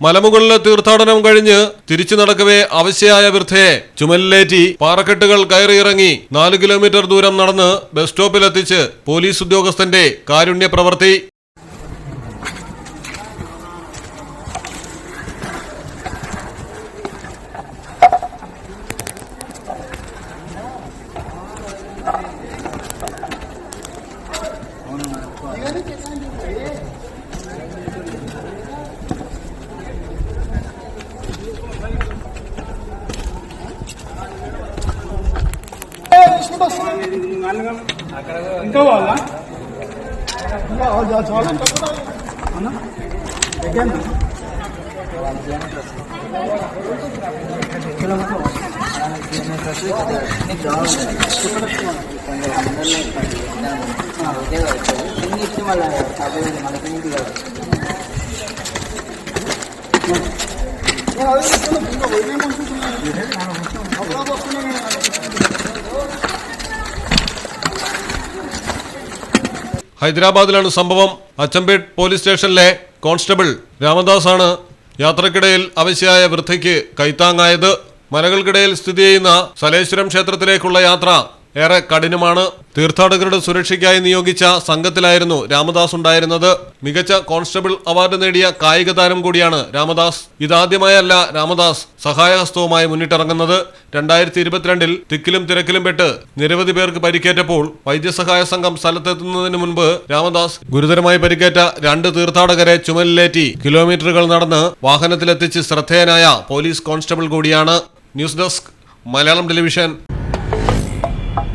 മലമുകളിലെ തീർത്ഥാടനം കഴിഞ്ഞ് തിരിച്ചു നടക്കവേ അവശ്യയായ വൃദ്ധയെ ചുമലിലേറ്റി പാറക്കെട്ടുകൾ കയറിയിറങ്ങി നാല് കിലോമീറ്റർ ദൂരം നടന്ന് ബസ് സ്റ്റോപ്പിലെത്തിച്ച് പോലീസ് ഉദ്യോഗസ്ഥന്റെ കാരുണ്യ പ്രവൃത്തി నెక్స్ట్ బస్ ఇంకా కావాలా చాలా అన్న మనకి ഹൈദരാബാദിലാണ് സംഭവം. അച്ചമ്പേട്ട് പോലീസ് സ്റ്റേഷനിലെ കോൺസ്റ്റബിൾ രാമദാസ് ആണ് യാത്രക്കിടയിൽ അവശയായ വൃദ്ധയ്ക്ക് കൈത്താങ്ങായത്. മലകൾക്കിടയിൽ സ്ഥിതി ചെയ്യുന്ന സലേശ്വരം ക്ഷേത്രത്തിലേക്കുള്ള യാത്ര ഏറെ കഠിനമാണ്. തീർത്ഥാടകരുടെ സുരക്ഷയ്ക്കായി നിയോഗിച്ച സംഘത്തിലായിരുന്നു രാമദാസ് ഉണ്ടായിരുന്നത്. മികച്ച കോൺസ്റ്റബിൾ അവാർഡ് നേടിയ കായിക താരം കൂടിയാണ് രാമദാസ്. ഇതാദ്യമായല്ല രാമദാസ് സഹായഹസ്തവുമായി മുന്നിട്ടിറങ്ങുന്നത്. രണ്ടായിരത്തി ഇരുപത്തിരണ്ടിൽ തിക്കിലും തിരക്കിലും പെട്ട് നിരവധി പേർക്ക് പരിക്കേറ്റപ്പോൾ വൈദ്യസഹായ സംഘം സ്ഥലത്തെത്തുന്നതിന് മുൻപ് രാമദാസ് ഗുരുതരമായി പരിക്കേറ്റ രണ്ട് തീർത്ഥാടകരെ ചുമലിലേറ്റി കിലോമീറ്ററുകൾ നടന്ന് വാഹനത്തിലെത്തിച്ച് ശ്രദ്ധേയനായ പോലീസ് കോൺസ്റ്റബിൾ കൂടിയാണ്. ന്യൂസ് ഡെസ്ക് മലയാളം ടെലിവിഷൻ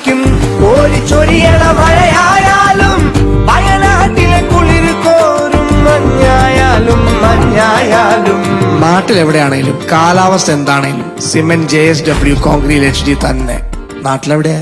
ഉഴുതുമറിയിക്കും ഓടിച്ചൊരിയണ മഴയായാലും വയനാട്ടിലെ കുളിർ കോരും മഞ്ഞായാലും മഞ്ഞായാലും. എവിടെയാണെങ്കിലും കാലാവസ്ഥ എന്താണെങ്കിലും cement J S W concrete H D തന്നെ. നാട്ടിലെവിടെയാ?